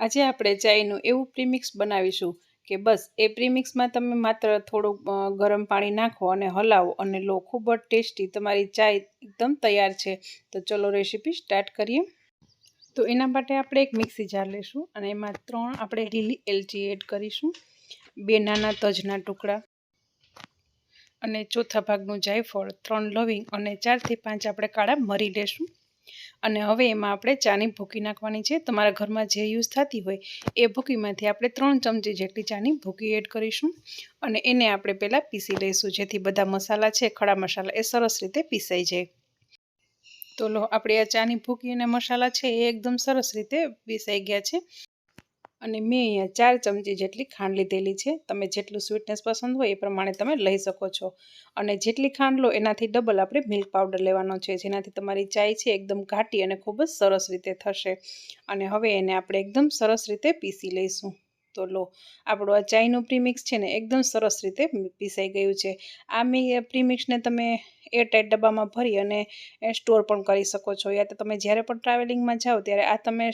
આજે આપણે ચાયનું એવું પ્રીમિક્સ બનાવીશું કે બસ, એ પ્રીમિક્સમાં તમે માત્ર થોડું ગરમ પાણી નાખો અને હલાવો અને લો, ખૂબ જ ટેસ્ટી. તમારી ચાય એકદમ તૈયાર છે. તો ચલો રેસીપી સ્ટાર્ટ કરીએ. તો એના માટે આપણે એક મિક્સી જાર લઈશું અને એમાં ત્રણ આપણે લીલી એલચી એડ કરીશું, બે નાના તજના ટુકડા અને ચોથા ભાગનું જાયફળ, ત્રણ લવિંગ અને ચારથી પાંચ આપણે કાળા મરી લેશું. અને હવે એમાં આપણે ચાની ભૂકી નાખવાની છે. તમારા ઘરમાં જે યુઝ થતી હોય, એ ભૂકીમાંથી આપણે ત્રણ ચમચી જેટલી ચાની ભૂકી એડ કરીશું. અને એને આપણે પહેલાં પીસી લઈશું, જેથી બધા મસાલા છે, ખડા મસાલા, એ સરસ રીતે પીસાઈ જાય. તો લો, આપણે આ ચાની ભૂકી અને મસાલા છે, એ એકદમ સરસ રીતે પીસાઈ ગયા છે. અને મેં અહીંયા ચાર ચમચી જેટલી ખાંડ લીધેલી છે. તમે જેટલું સ્વીટનેસ પસંદ હોય એ પ્રમાણે તમે લઈ શકો છો. અને જેટલી ખાંડ લો એનાથી ડબલ આપણે મિલ્ક પાવડર લેવાનો છે, જેનાથી તમારી ચાય છે એકદમ ઘાટી અને ખૂબ જ સરસ રીતે થશે. અને હવે એને આપણે એકદમ સરસ રીતે પીસી લઈશું. તો લો, આપણું આ ચાયનું પ્રીમિક્સ છે ને એકદમ સરસ રીતે પીસાઈ ગયું છે. આ મેં પ્રીમિક્સને તમે એરટાઈટ ડબ્બામાં ભરી અને સ્ટોર પણ કરી શકો છો. યા તો તમે જ્યારે પણ ટ્રાવેલિંગમાં જાઓ, ત્યારે આ તમે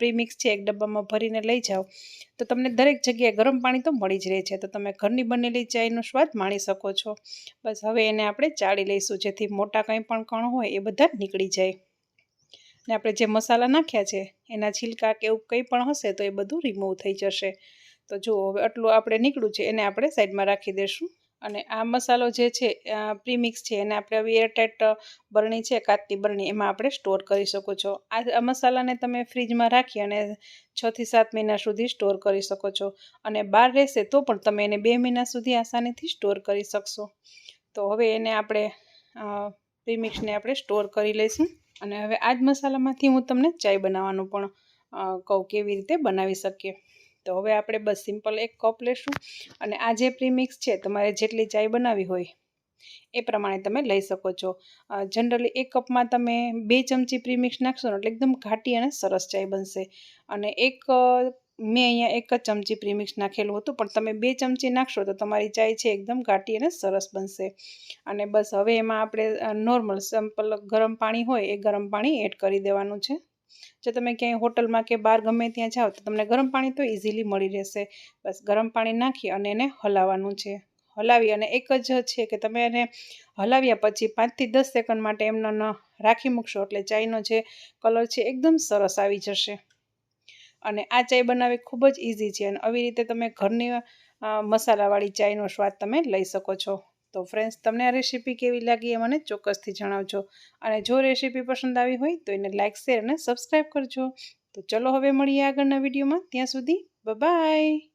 પ્રીમિક્સ છે એક ડબ્બામાં ભરીને લઈ જાઓ, તો તમને દરેક જગ્યાએ ગરમ પાણી તો મળી જ રહે છે. તો તમે ઘરની બનેલી ચાયનો સ્વાદ માણી શકો છો. બસ હવે એને આપણે ચાળી લઈશું, જેથી મોટા કંઈ પણ કણ હોય એ બધા નીકળી જાય. ને આપણે જે મસાલા નાખ્યા છે, એના છિલકા કે એવું કંઈ પણ હશે તો એ બધું રિમૂવ થઈ જશે. તો જુઓ, હવે આટલું આપણે નીકળ્યું છે, એને આપણે સાઈડમાં રાખી દઈશું. અને આ મસાલો જે છે પ્રીમિક્સ છે, એને આપણે હવે એરટાઈટ બરણી છે, કાચની બરણી, એમાં આપણે સ્ટોર કરી શકો છો. આ મસાલાને તમે ફ્રીજમાં રાખી અને છથી સાત મહિના સુધી સ્ટોર કરી શકો છો. અને બહાર રહેશે તો પણ તમે એને બે મહિના સુધી આસાનીથી સ્ટોર કરી શકશો. તો હવે એને આપણે પ્રીમિક્સને આપણે સ્ટોર કરી લઈશું. અને હવે આ જ મસાલામાંથી હું તમને ચાય બનાવવાનું પણ કહું કેવી રીતે બનાવી શકીએ. તો હવે આપણે બસ સિમ્પલ એક કપ લેશું અને આ જે પ્રીમિક્સ છે, તમારે જેટલી ચાય બનાવી હોય એ પ્રમાણે તમે લઈ શકો છો. જનરલી એક કપમાં તમે બે ચમચી પ્રીમિક્સ નાખશો ને એટલે એકદમ ઘાટી અને સરસ ચાય બનશે. અને એક મેં અહીંયા એક જ ચમચી પ્રીમિક્સ નાખેલું હતું, પણ તમે બે ચમચી નાખશો તો તમારી ચાય છે એકદમ ઘાટી અને સરસ બનશે. અને બસ હવે એમાં આપણે નોર્મલ, સિમ્પલ ગરમ પાણી હોય એ ગરમ પાણી એડ કરી દેવાનું છે. જો તમે ક્યાંય હોટલમાં કે બહાર ગમે ત્યાં જાઓ તો તમને ગરમ પાણી તો ઇઝીલી મળી રહેશે. બસ ગરમ પાણી નાખી અને એને હલાવવાનું છે. હલાવી અને એક જ છે કે તમે એને હલાવ્યા પછી પાંચથી દસ સેકન્ડ માટે એમનો ન રાખી મૂકશો એટલે ચાયનો જે કલર છે એકદમ સરસ આવી જશે. અને આ ચાય બનાવવી ખૂબ જ ઇઝી છે અને આવી રીતે તમે ઘરની મસાલાવાળી ચાયનો સ્વાદ તમે લઈ શકો છો. તો ફ્રેન્ડ્સ તમને આ રેસીપી કેવી લાગી એ મને ચોક્કસથી જણાવજો. અને જો રેસીપી પસંદ આવી હોય તો એને લાઇક શેર અને સબસ્ક્રાઈબ કરજો. તો ચલો હવે મળીએ આગળના વિડીયોમાં ત્યાં સુધી બાય